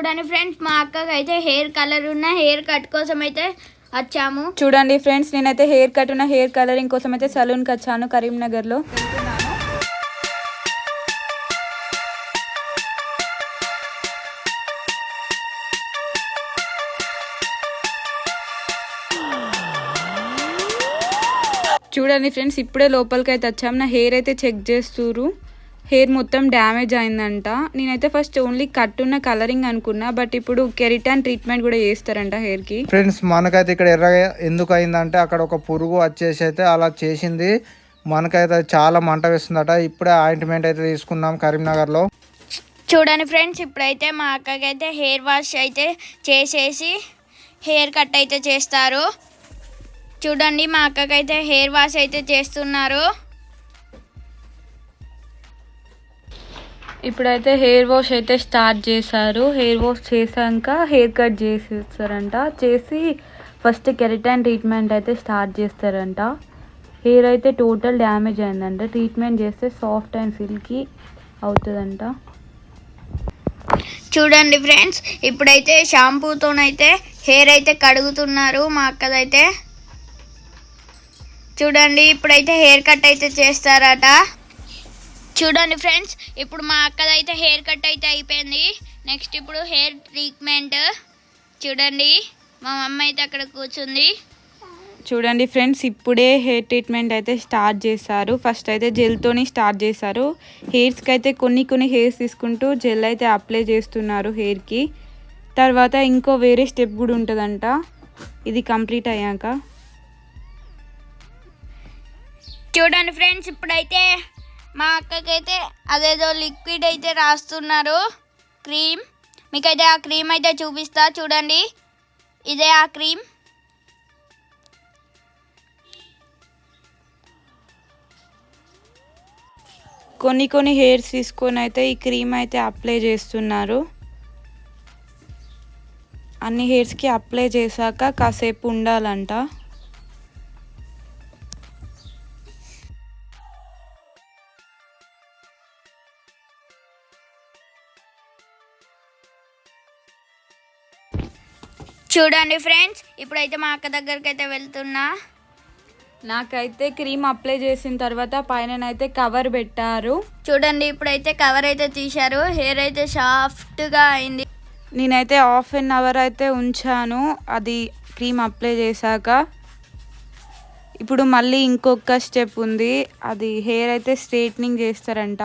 చూడండి ఫ్రెండ్స్ మా అక్కకి అయితే హెయిర్ కలర్ ఉన్న హెయిర్ కట్ కోసం అయితే వచ్చాము. చూడండి ఫ్రెండ్స్ నేనైతే హెయిర్ కట్ ఉన్న హెయిర్ కలరింగ్ కోసం అయితే సలూన్కి వచ్చాను కరీంనగర్లో. చూడండి ఫ్రెండ్స్ ఇప్పుడే లోపలికి అయితే వచ్చాము. నా హెయిర్ అయితే చెక్ చేస్తురు హెయిర్ మొత్తం డ్యామేజ్ అయిందంట. నేనైతే ఫస్ట్ ఓన్లీ కట్ ఉన్న కలరింగ్ అనుకున్నా బట్ ఇప్పుడు కెరిటాన్ ట్రీట్మెంట్ కూడా చేస్తారంట హెయిర్కి. ఫ్రెండ్స్ మనకైతే ఇక్కడ ఎర్ర ఎందుకు అయిందంటే అక్కడ ఒక పురుగు వచ్చేసి అయితే అలా చేసింది. మనకైతే చాలా మంట వేస్తుందట. ఇప్పుడే ఆయింట్మెంట్ అయితే తీసుకున్నాం కరీంనగర్లో. చూడండి ఫ్రెండ్స్ ఇప్పుడైతే మా అక్కకి అయితే హెయిర్ వాష్ అయితే చేసేసి హెయిర్ కట్ అయితే చేస్తారు. చూడండి మా అక్కకి అయితే హెయిర్ వాష్ అయితే చేస్తున్నారు. ఇప్పుడైతే హెయిర్ వాష్ అయితే స్టార్ట్ చేశారు. హెయిర్ వాష్ చేశాక హెయిర్ కట్ చేసేస్తారంట. చేసి ఫస్ట్ కెరటాన్ ట్రీట్మెంట్ అయితే స్టార్ట్ చేస్తారంట. హెయిర్ అయితే టోటల్ డ్యామేజ్ అయిందంట. ట్రీట్మెంట్ చేస్తే సాఫ్ట్ అండ్ సిల్కీ అవుతుందంట. చూడండి ఫ్రెండ్స్ ఇప్పుడైతే షాంపూతోనైతే హెయిర్ అయితే కడుగుతున్నారు మా అక్కదైతే. చూడండి ఇప్పుడైతే హెయిర్ కట్ అయితే చేస్తారట. చూడండి ఫ్రెండ్స్ ఇప్పుడు మా అక్కదైతే హెయిర్ కట్ అయితే అయిపోయింది. నెక్స్ట్ ఇప్పుడు హెయిర్ ట్రీట్మెంట్ చూడండి మా మమ్మ అయితే అక్కడ కూర్చుంది. చూడండి ఫ్రెండ్స్ ఇప్పుడే హెయిర్ ట్రీట్మెంట్ అయితే స్టార్ట్ చేశారు. ఫస్ట్ అయితే జెల్తోని స్టార్ట్ చేశారు. హెయిర్స్కి అయితే కొన్ని కొన్ని హెయిర్స్ తీసుకుంటూ జెల్ అయితే అప్లై చేస్తున్నారు హెయిర్కి తర్వాత ఇంకో వేరే స్టెప్ కూడా ఉంటుందంట. ఇది కంప్లీట్ అయ్యాక. చూడండి ఫ్రెండ్స్ ఇప్పుడైతే మా అక్కకైతే అదేదో లిక్విడ్ అయితే రాస్తున్నారు. క్రీమ్. మీకైతే ఆ క్రీమ్ అయితే చూపిస్తా చూడండి. ఇదే ఆ క్రీమ్. కొన్ని కొన్ని హెయిర్స్ తీసుకొని అయితే ఈ క్రీమ్ అయితే అప్లై చేస్తున్నారు. అన్ని హెయిర్స్కి అప్లై చేశాక కాసేపు ఉండాలంట. చూడండి ఫ్రెండ్స్ ఇప్పుడైతే మా అక్క దగ్గరికి అయితే వెళ్తున్నా. నాకైతే క్రీమ్ అప్లై చేసిన తర్వాత పైన అయితే కవర్ పెట్టారు. చూడండి ఇప్పుడైతే కవర్ అయితే తీశారు. హెయిర్ అయితే సాఫ్ట్గా అయింది. నేనైతే హాఫ్ అన్ అవర్ అయితే ఉంచాను అది క్రీమ్ అప్లై చేశాక. ఇప్పుడు మళ్ళీ ఇంకొక స్టెప్ ఉంది అది హెయిర్ అయితే స్ట్రైట్నింగ్ చేస్తారంట.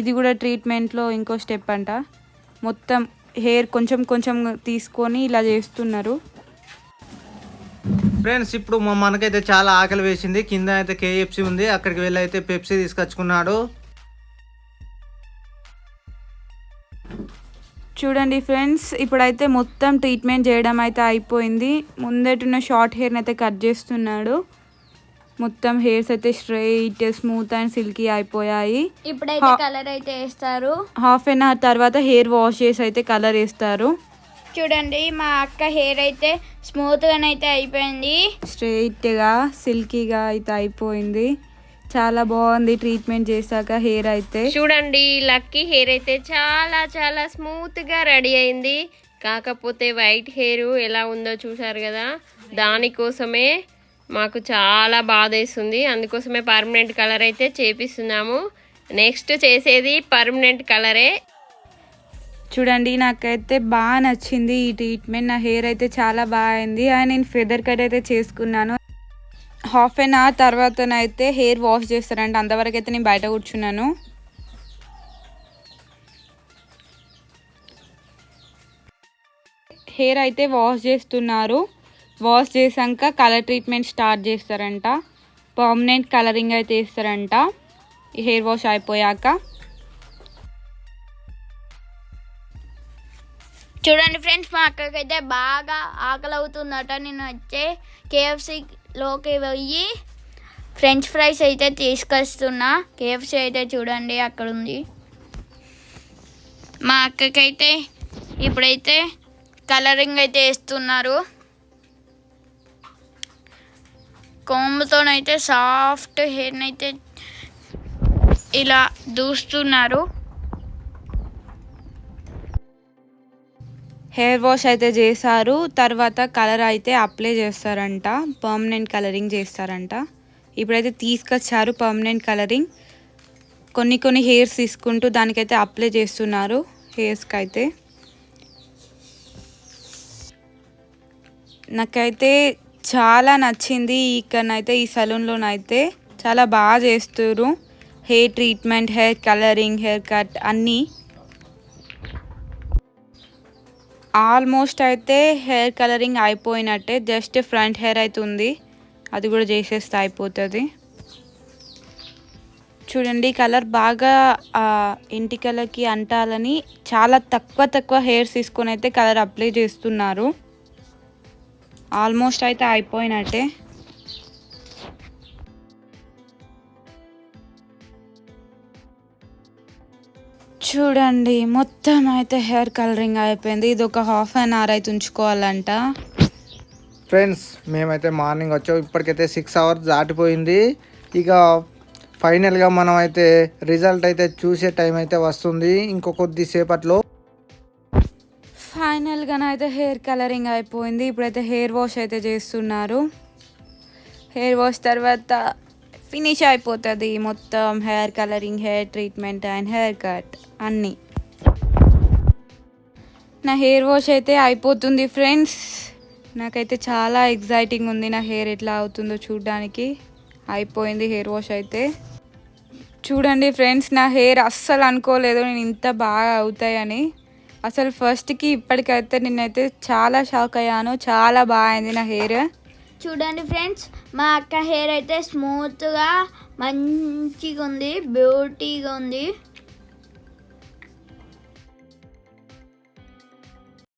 ఇది కూడా ట్రీట్మెంట్లో ఇంకో స్టెప్ అంట. మొత్తం హెయిర్ కొంచెం కొంచెం తీసుకొని ఇలా చేస్తున్నారు. ఫ్రెండ్స్ ఇప్పుడు మా మనకైతే చాలా ఆకలి వేసింది. కింద అయితే కేఎఫ్సి ఉంది. అక్కడికి వెళ్ళి అయితే పెప్సీ తీసుకొచ్చుకున్నాడు. చూడండి ఫ్రెండ్స్ ఇప్పుడైతే మొత్తం ట్రీట్మెంట్ చేయడం అయితే అయిపోయింది. ముందటున్న షార్ట్ హెయిర్ని అయితే కట్ చేస్తున్నాడు. మొత్తం హెయిర్స్ అయితే స్ట్రైట్ స్మూత్ అండ్ సిల్కీ అయిపోయాయి. ఇప్పుడైతే కలర్ అయితే వేస్తారు. హాఫ్ అన్ అవర్ తర్వాత హెయిర్ వాష్ చేసి అయితే కలర్ వేస్తారు. చూడండి మా అక్క హెయిర్ అయితే స్మూత్గానైతే అయిపోయింది. స్ట్రైట్గా సిల్కీగా అయితే అయిపోయింది. చాలా బాగుంది ట్రీట్మెంట్ చేశాక హెయిర్ అయితే. చూడండి లక్కీ హెయిర్ అయితే చాలా చాలా స్మూత్గా రెడీ అయింది. కాకపోతే వైట్ హెయిర్ ఎలా ఉందో చూసారు కదా? దానికోసమే మాకు చాలా బాధ వేస్తుంది అందుకోసమే పర్మనెంట్ కలర్ అయితే చేపిస్తున్నాము. నెక్స్ట్ చేసేది పర్మనెంట్ కలరే చూడండి నాకైతే బాగా నచ్చింది ఈ ట్రీట్మెంట్ నా హెయిర్ అయితే చాలా బాగా అయింది. అండ్ నేను ఫెదర్ కట్ అయితే చేసుకున్నాను. హాఫ్ అన్ అవర్ తర్వాతనైతే హెయిర్ వాష్ చేస్తారంటే. అంతవరకు అయితే నేను బయట కూర్చున్నాను. హెయిర్ అయితే వాష్ చేస్తున్నారు. వాష్ చేశాక కలర్ ట్రీట్మెంట్ స్టార్ట్ చేస్తారంట. పర్మనెంట్ కలరింగ్ అయితే ఇస్తారంట హెయిర్ వాష్ అయిపోయాక. చూడండి ఫ్రెండ్స్ మా అక్కకైతే బాగా ఆకలి అవుతుందట నేను వచ్చే కేఎఫ్సీలోకి పోయి ఫ్రెంచ్ ఫ్రైస్ అయితే తీసుకొస్తున్నా. కేఎఫ్సీ అయితే చూడండి అక్కడ ఉంది మా అక్కకైతే ఇప్పుడైతే కలరింగ్ అయితే వేస్తున్నారు. కోమ్తోనైతే సాఫ్ట్ హెయిర్ని అయితే ఇలా దూస్తున్నారు. హెయిర్ వాష్ అయితే చేశారు. తర్వాత కలర్ అయితే అప్లై చేస్తారంట. పర్మనెంట్ కలరింగ్ చేస్తారంట. ఇప్పుడైతే తీసుకొచ్చారు పర్మనెంట్ కలరింగ్ కొన్ని కొన్ని హెయిర్స్ తీసుకుంటూ దానికైతే అప్లై చేస్తున్నారు హెయిర్స్కి అయితే నాకైతే చాలా నచ్చింది. ఇక్కడనైతే ఈ సలూన్లోనైతే చాలా బాగా చేస్తారు hair treatment hair colouring hair cut అన్నీ. ఆల్మోస్ట్ అయితే హెయిర్ కలరింగ్ అయిపోయినట్టే జస్ట్ ఫ్రంట్ హెయిర్ అయితే ఉంది అది కూడా చేసేస్తే అయిపోతుంది. చూడండి కలర్ బాగా ఇంటికలకి అంటాలని చాలా తక్కువ తక్కువ హెయిర్స్ తీసుకొని అయితే కలర్ అప్లై చేస్తున్నారు. ఆల్మోస్ట్ అయితే అయిపోయినట్టే. చూడండి మొత్తం అయితే హెయిర్ కలరింగ్ అయిపోయింది. ఇది ఒక హాఫ్ అన్ అవర్ అయితే ఉంచుకోవాలంట. ఫ్రెండ్స్ మేమైతే మార్నింగ్ వచ్చాం. ఇప్పటికైతే సిక్స్ అవర్స్ దాటిపోయింది. ఇక ఫైనల్గా మనం అయితే రిజల్ట్ అయితే చూసే టైం అయితే వస్తుంది. ఇంకో కొద్దిసేపట్లో ఫైనల్గానైతే హెయిర్ కలరింగ్ అయిపోయింది. ఇప్పుడైతే హెయిర్ వాష్ అయితే చేస్తున్నారు. హెయిర్ వాష్ తర్వాత ఫినిష్ అయిపోతుంది మొత్తం. Hair colouring hair treatment and hair cut అన్నీ. నా హెయిర్ వాష్ అయితే అయిపోతుంది ఫ్రెండ్స్. నాకైతే చాలా ఎగ్జైటింగ్ ఉంది నా హెయిర్ ఎట్లా అవుతుందో చూడడానికి. అయిపోయింది హెయిర్ వాష్ అయితే. చూడండి ఫ్రెండ్స్ నా హెయిర్ అస్సలు అనుకోలేదు నేను ఇంత బాగా అవుతాయని. అసలు ఫస్ట్కి ఇప్పటికైతే నేనైతే చాలా షాక్ అయ్యాను. చాలా బాగా అయింది నా హెయిర్ చూడండి ఫ్రెండ్స్ మా అక్క హెయిర్ అయితే స్మూత్గా మంచిగా ఉంది బ్యూటీగా ఉంది.